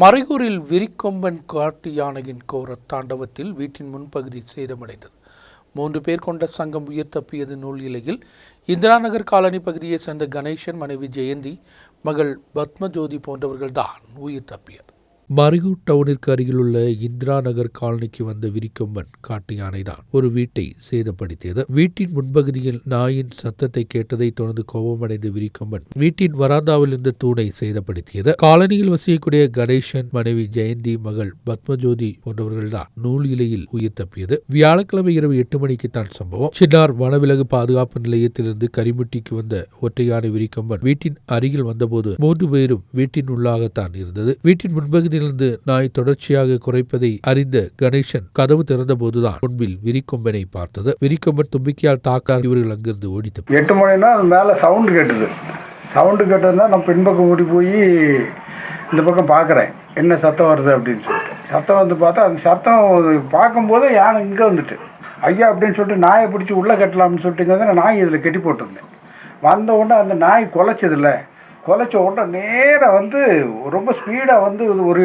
மறையூரில் விரிக்கொம்பன் காட்டு யானையின் கோர தாண்டவத்தில் வீட்டின் முன்பகுதி சேதமடைந்தது. மூன்று பேர் கொண்ட சங்கம் உயிர் தப்பியது நூல் இலையில் இந்திரா நகர் காலனி பகுதியைச் சேர்ந்த கணேசன் மனைவி ஜெயந்தி மகள் பத்மஜோதி போன்றவர்கள்தான் உயிர் தப்பியது மறையூர் டவுனிற்கு அருகிலுள்ள இந்திரா நகர் காலனிக்கு வந்த விரிக்கொம்பன் காட்டு யானைதான். ஒரு வீட்டை சேதப்படுத்தியது. வீட்டின் முன்பகுதியில் நாயின் சத்தத்தை கேட்டதை தொடர்ந்து கோபமடைந்த விரிக்கொம்பன் வீட்டின் வராந்தாவில் இருந்த தூணை சேதப்படுத்தியது. காலனியில் வசிக்கக்கூடிய கணேசன் மனைவி ஜெயந்தி மகள் பத்மஜோதி போன்றவர்கள்தான் நூல் இலையில் உயிர் தப்பியது. வியாழக்கிழமை இரவு எட்டு மணிக்கு தான் சம்பவம். சின்னார் வனவிலகு பாதுகாப்பு நிலையத்திலிருந்து கரிமுட்டிக்கு வந்த ஒற்றை யானை விரிக்கொம்பன் வீட்டின் அருகில் வந்தபோது மூன்று பேரும் வீட்டின் உள்ளாகத்தான் இருந்தது. வீட்டின் முன்பகுதி முன்பகுதியிலிருந்து நாய் தொடர்ச்சியாக குறைப்பதை அறிந்த கணேசன் கதவு திறந்தபோதுதான் முன்பில் விரிக்கொம்பனை பார்த்தது. விரிக்கொம்பன் தும்பிக்கையால் தாக்கார் இவர்கள் அங்கிருந்து ஓடித்து எட்டு மணினா அது மேலே சவுண்டு கேட்டுது. சவுண்டு கேட்டதுன்னா நான் பின்பக்கம் ஓடி போய் இந்த பக்கம் பார்க்குறேன் என்ன சத்தம் வருது அப்படின்னு சொல்லிட்டு. சத்தம் வந்து பார்த்தா அந்த சத்தம் பார்க்கும்போது யானை இங்கே வந்துட்டு. ஐயா அப்படின்னு சொல்லிட்டு நாயை பிடிச்சி உள்ளே கட்டலாம்னு சொல்லிட்டு நான் நாய் இதில் கட்டி போட்டிருந்தேன். வந்த உடனே அந்த நாய் குலைச்சதில்ல. குலைச்ச உடனே நேராக வந்து ரொம்ப ஸ்பீடாக வந்து ஒரு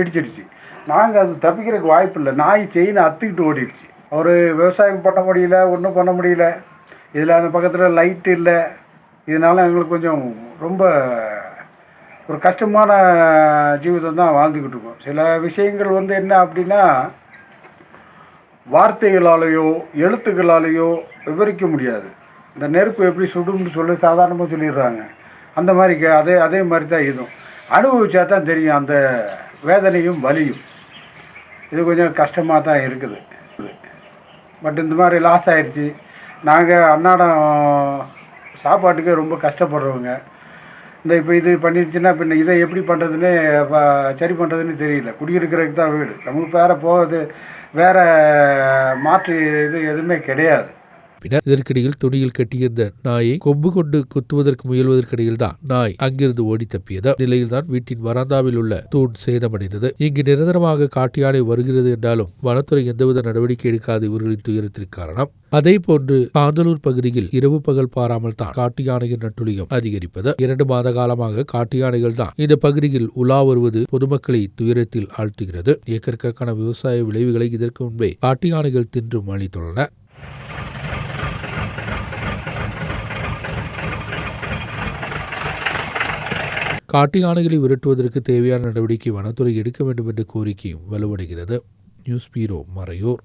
இடிச்சிடுச்சு. நாங்கள் அது தப்பிக்கிறதுக்கு வாய்ப்பு இல்லை. நாய் செயினை அத்துக்கிட்டு ஓடிடுச்சு. ஒரு விவசாயம் பண்ண முடியல ஒன்றும் பண்ண முடியல. இதில் அந்த பக்கத்தில் லைட் இல்லை. இதனால் எங்களுக்கு கொஞ்சம் ரொம்ப ஒரு கஷ்டமான ஜீவிதம் தான் வாழ்ந்துக்கிட்டு இருக்கோம். சில விஷயங்கள் வந்து என்ன அப்படின்னா வார்த்தைகளாலேயோ எழுத்துக்களாலேயோ விவரிக்க முடியாது. இந்த நெருப்பு எப்படி சுடும்னு சொல்லி சாதாரணமாக சொல்லிடுறாங்க. அந்த மாதிரி கே- அதே அதே மாதிரி தான் இதுவும். அனுபவிச்சா தான் தெரியும் அந்த வேதனையும் வலியும். இது கொஞ்சம் கஷ்டமாக தான் இருக்குது. பட் இந்த மாதிரி லாஸ் ஆயிடுச்சு நாங்கள் அன்னாடம் சாப்பாட்டுக்கே ரொம்ப கஷ்டப்படுறவங்க. இந்த இப்போ இது பண்ணிடுச்சுன்னா பின்ன இதை எப்படி பண்ணுறதுன்னு சரி பண்ணுறதுன்னு தெரியல. குடியிருக்கிறதுக்கு தான் வீடு. நமக்கு வேறு போகிறது வேறு மாற்று இது எதுவுமே கிடையாது. பின்னர் இதற்கிடையில் துணியில் கட்டியிருந்த நாயை கொம்பு கொண்டு குத்துவதற்கு முயல்வதற்கிடையில் தான் நாய் அங்கிருந்து ஓடி தப்பியது நிலையில்தான் வீட்டின் வராந்தாவில் உள்ள தூண் சேதமடைந்தது. இங்கு நிரந்தரமாக காட்டு யானை வருகிறது என்றாலும் வனத்துறை எந்தவித நடவடிக்கை எடுக்காது இவர்களின் துயரத்திற்கு காரணம். அதே போன்று காந்தலூர் பகுதியில் இரவு பகல் பாராமல் தான் காட்டு யானையின் நட்டுளியம் அதிகரிப்பது. இரண்டு மாத காலமாக காட்டு யானைகள் தான் இந்த பகுதியில் உலா வருவது பொதுமக்களை துயரத்தில் ஆழ்த்துகிறது. ஏக்கருக்கான விவசாய விளைவுகளை இதற்கு முன்பே காட்டு யானைகள் தின்றும் அளித்துள்ளன காட்டு யானைகளை விரட்டுவதற்கு தேவையான நடவடிக்கை வனத்துறை எடுக்க வேண்டும் என்ற கோரிக்கையும் வலுவடைகிறது. நியூஸ் பீரோ மறையூர்.